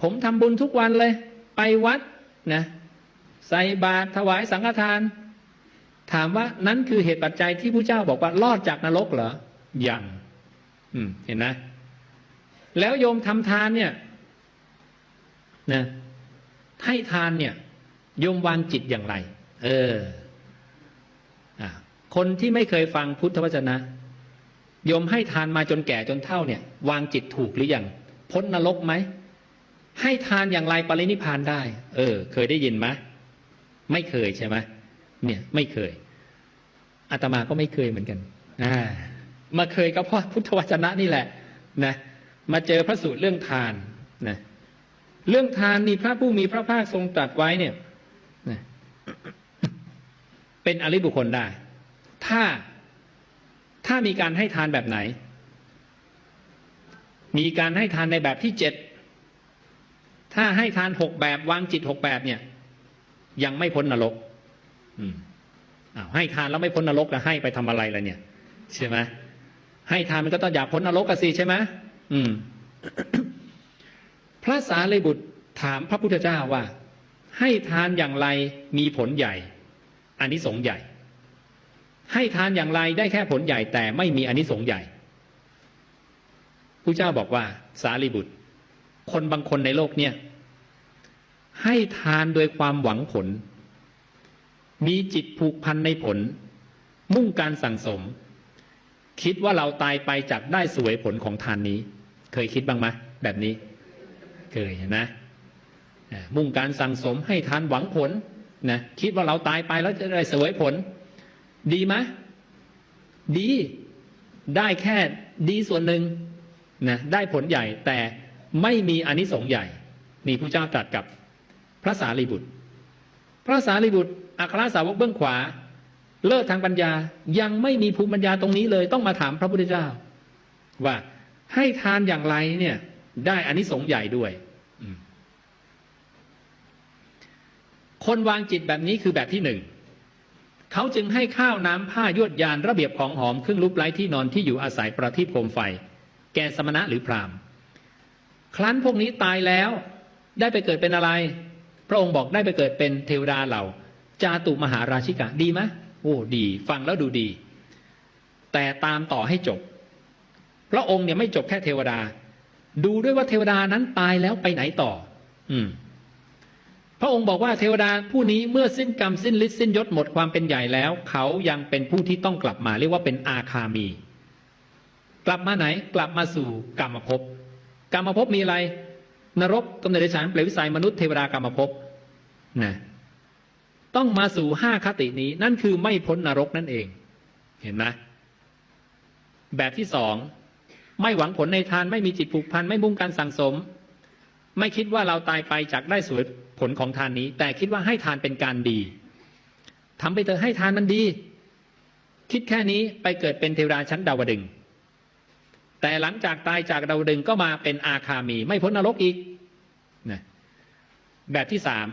ผมทำบุญทุกวันเลย ไปวัดนะใส่บาตรถวายสังฆทาน ถามว่านั้นคือเหตุปัจจัยที่พระเจ้าบอกว่ารอดจากนรกเหรอยังอืม เห็นนะ แล้วโยมทำทานเนี่ยนะให้ทานเนี่ย โยมวางจิตอย่างไร เอออคนที่ไม่เคยฟังพุทธวจนะโยมให้ทานมาจนแก่จนเท่าเนี่ย วางจิตถูกหรือยังพ้นนรกไหม ให้ทานอย่างไรปรินิพานได้ เออ เคยได้ยินไหมไม่เคยใช่ไหมเนี่ย ไม่เคยอาตมาก็ไม่เคยเหมือนกัน อ่า มาเคยก็เพราะพุทธวจนะนี่แหละ นะ มาเจอพระสูตรเรื่องทานนะเรื่องทานนี่พระผู้มีพระภาคทรงตรัสไว้เนี่ยนะเป็นอริบุคคลได้ ถ้าถ้ามีการให้ทานแบบไหน มีการให้ทานในแบบที่เจ็ด ถ้าให้ทานหกแบบวางจิตหกแบบเนี่ย ยังไม่พ้นนรก อืมอ้าวให้ทานแล้วไม่พ้นนรกแล้วให้ไปทำอะไรล่ะเนี่ย ใช่ไหมให้ทานมันก็ต้องอยากพ้นนรกกันสิใช่ไหมอืม พระสารีบุตรถามพระพุทธเจ้าว่า ให้ทานอย่างไรมีผลใหญ่อานิสงส์ใหญ่ ให้ทานอย่างไรได้แค่ผลใหญ่แต่ไม่มีอานิสงส์ใหญ่พระเจ้าบอกว่า สารีบุตร คนบางคนในโลกเนี่ย ให้ทานโดยความหวังผล มีจิตผูกพันในผล มุ่งการสั่งสม คิดว่าเราตายไปจากได้สวยผลของทานนี้ เคยคิดบ้างไหมแบบนี้ เคยนะมุ่งการสั่งสมให้ทานหวังผลนะคิดว่าเราตายไปแล้วจะได้สวยผล ดีไหมดีได้แค่ดีส่วนหนึ่งนะได้ผลใหญ่แต่ไม่มีอนิสงส์ใหญ่ นี่พระเจ้าตรัสกับ พระสารีบุตร พระสารีบุตรอัครสาวกเบื้องขวา เลิศทางปัญญายังไม่มีภูมิปัญญาตรงนี้เลยต้องมาถามพระพุทธเจ้า ว่าให้ทานอย่างไรเนี่ย ได้อานิสงส์ใหญ่ด้วยคนวางจิตแบบนี้คือแบบที่หนึ่งเขาจึงให้ข้าวน้ำผ้ายวดยานระเบียบของหอมเครื่องรูปไร้ที่นอนที่อยู่อาศัยประทีปโคมไฟ แก่สมณะหรือพราหมณ์ ครั้นพวกนี้ตายแล้ว ได้ไปเกิดเป็นอะไร ระองค์บอกได้ไปเกิดเป็นเทวดาเหล่า จาตุมหาราชิกะดีไหมโอ้ดี ฟังแล้วดูดี แต่ตามต่อให้จบ พระองค์เนี่ยไม่จบแค่เทวดา ดูด้วยว่าเทวดานั้นตายแล้วไปไหนต่อ อืม พระองค์บอกว่าเทวดาผู้นี้เมื่อสิ้นกรรมสิ้นฤทธิ์สิ้นยศหมดความเป็นใหญ่แล้ว เขายังเป็นผู้ที่ต้องกลับมาเรียกว่าเป็นอาคามี กลับมาไหน กลับมาสู่กรรมภพกรรมภพมีอะไร นรกกำเนิดเดรัจฉานเปรตวิสัยมนุษย์เทวดากรรมภพนะต้องมาสู่ห้าคตินี้ นั่นคือไม่พ้นนรกนั่นเอง เห็นไหมแบบที่สองไม่หวังผลในทานไม่มีจิตผูกพันไม่มุ่งการสั่งสม ไม่คิดว่าเราตายไปจากได้สวยผลของทานนี้ แต่คิดว่าให้ทานเป็นการดีทำไปเถอะให้ทานมันดี คิดแค่นี้ไปเกิดเป็นเทวดาชั้นดาวดึงส แต่หลังจากตายจากดาวดึงก็มาเป็นอาคามี ไม่พ้นนรกอีกนะแบบที่สาม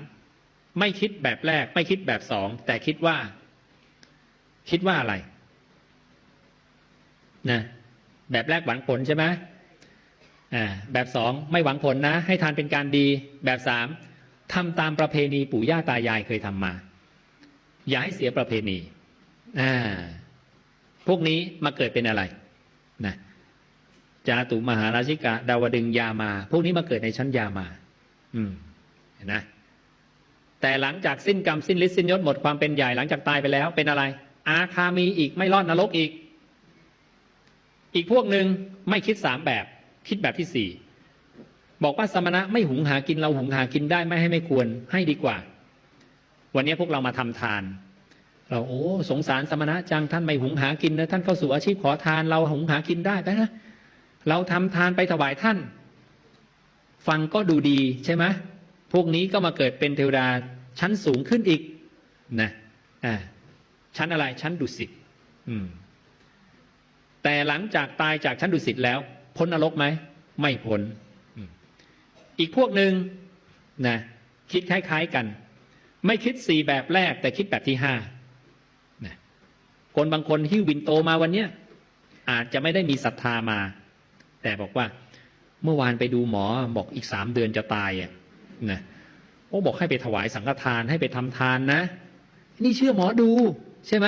ไม่คิดแบบแรก ไม่คิดแบบสองแต่คิดว่า คิดว่าอะไรนะแบบแรกหวังผลใช่ไหมอ่าแบบสองไม่หวังผลนะ ให้ทานเป็นการดี แบบสามทำตามประเพณีปู่ย่าตายายเคยทำมา อย่าให้เสียประเพณีอ่าพวกนี้มาเกิดเป็นอะไรนะ จาตุมหาราชิกะ ดาวดึงยามา พวกนี้มาเกิดในชั้นยามา อืมเห็นนะแต่หลังจากสิ้นกรรมสิ้นฤทธิ์สิ้นยศหมดความเป็นใหญ่หลังจากตายไปแล้ว เป็นอะไร อาคามีอีกไม่รอดนรกอีก อีกพวกหนึ่งไม่คิดสามแบบ คิดแบบที่สี่บอกว่าสมณะไม่หุงหากินเราหุงหากินได้ไม่ให้ไม่ควรให้ดีกว่า วันนี้พวกเรามาทำทาน เราโอ้สงสารสมณะจังท่านไม่หุงหากินนะท่านเข้าสู่อาชีพขอทานเราหุงหากินได้ไปนะ เราทำทานไปถวายท่าน ฟังก็ดูดีใช่ไหมพวกนี้ก็มาเกิดเป็นเทวดาชั้นสูงขึ้นอีกนะอ่าชั้นอะไรชั้นดุสิตอืมแต่หลังจากตายจากชั้นดุสิตแล้ว พ้นนรกไหมไม่พ้นอีกพวกหนึ่งนะคิดคล้าย ๆกัน ไม่คิดสี่แบบแรก แต่คิดแบบที่ห้านะคนบางคนหิ้วบินโตมาวันเนี้ยอาจจะไม่ได้มีศรัทธามา แต่บอกว่า เมื่อวานไปดูหมอบอกอีกสามเดือนจะตายอะนะโอ้บอกให้ไปถวายสังฆทานให้ไปทำทานนะ นี่เชื่อหมอดูใช่ไหม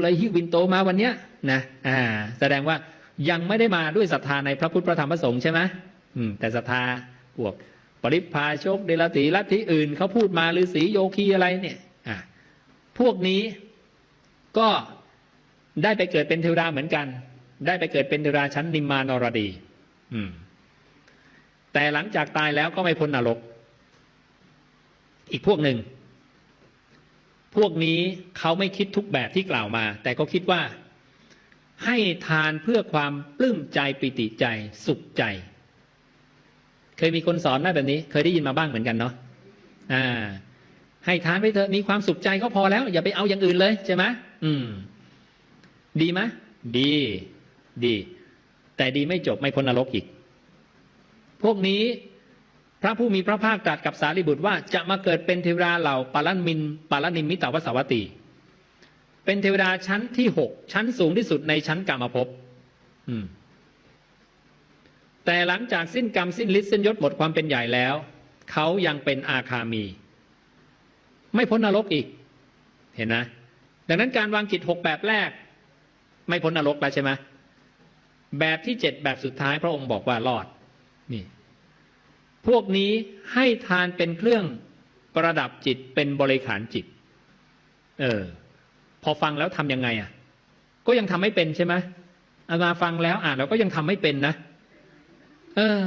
เลยฮิวบินโตมาวันเนี้ยนะอ่า แสดงว่ายังไม่ได้มาด้วยศรัทธาในพระพุทธพระธรรมพระสงฆ์ใช่ไหมอืม แต่ศรัทธาพวก ปริพาชกเดลตีลัทธิอื่นเขาพูดมาหรือสีโยคีอะไรเนี่ย อ่าพวกนี้ก็ได้ไปเกิดเป็นเทวดาเหมือนกัน ได้ไปเกิดเป็นเทวดาชั้นนิมมานรดี อืม แต่หลังจากตายแล้วก็ไม่พ้นนรก อีกพวกหนึ่ง พวกนี้เขาไม่คิดทุกแบบที่กล่าวมา แต่ก็คิดว่า ให้ทานเพื่อความปลื้มใจปิติใจสุขใจ เคยมีคนสอนไหมแบบนี้ เคยได้ยินมาบ้างเหมือนกันเนาะอ่า ให้ทานไปเถอะมีความสุขใจก็พอแล้ว อย่าไปเอาอย่างอื่นเลยใช่ไหมอืม ดีไหมดี ดี แต่ดีไม่จบไม่พ้นนรกอีก พวกนี้พระผู้มีพระภาคตรัสกับสารีบุตรว่าจะมาเกิดเป็นเทวดาเหล่าปาลมินปาลนิมิตาวสวัตตีเป็นเทวดาชั้นที่หกชั้นสูงที่สุดในชั้นกามภพแต่หลังจากสิ้นกรรมสิ้นฤทธิ์สิ้นยศหมดความเป็นใหญ่แล้ว เขายังเป็นอาคามี ไม่พ้นนรกอีก เห็นนะ ดังนั้นการวางจิตหกแบบแรก ไม่พ้นนรกแล้วใช่ไหม แบบที่เจ็ดแบบสุดท้ายพระองค์บอกว่ารอดนี่ พวกนี้ให้ทานเป็นเครื่องประดับจิตเป็นบริขารจิต เออ พอฟังแล้วทำยังไงอะ ก็ยังทำไม่เป็นใช่ไหมอามาฟังแล้วอ่านแล้วก็ยังทำไม่เป็นนะ เออ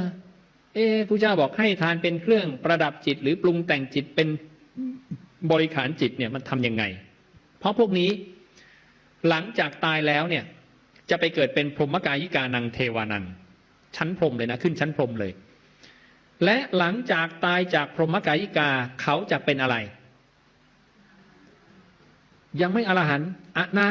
เอะผู้เจ้าบอกให้ทานเป็นเครื่องประดับจิต หรือปรุงแต่งจิตเป็นบริขารจิตเนี่ยมันทำยังไง เพราะพวกนี้หลังจากตายแล้วเนี่ย จะไปเกิดเป็นพรหมกายิกานังเทวานัง ชั้นพรหมเลยนะ ขึ้นชั้นพรหมเลย และหลังจากตายจากพรหมกายิกาเขาจะเป็นอะไร ยังไม่อรหันต์อนา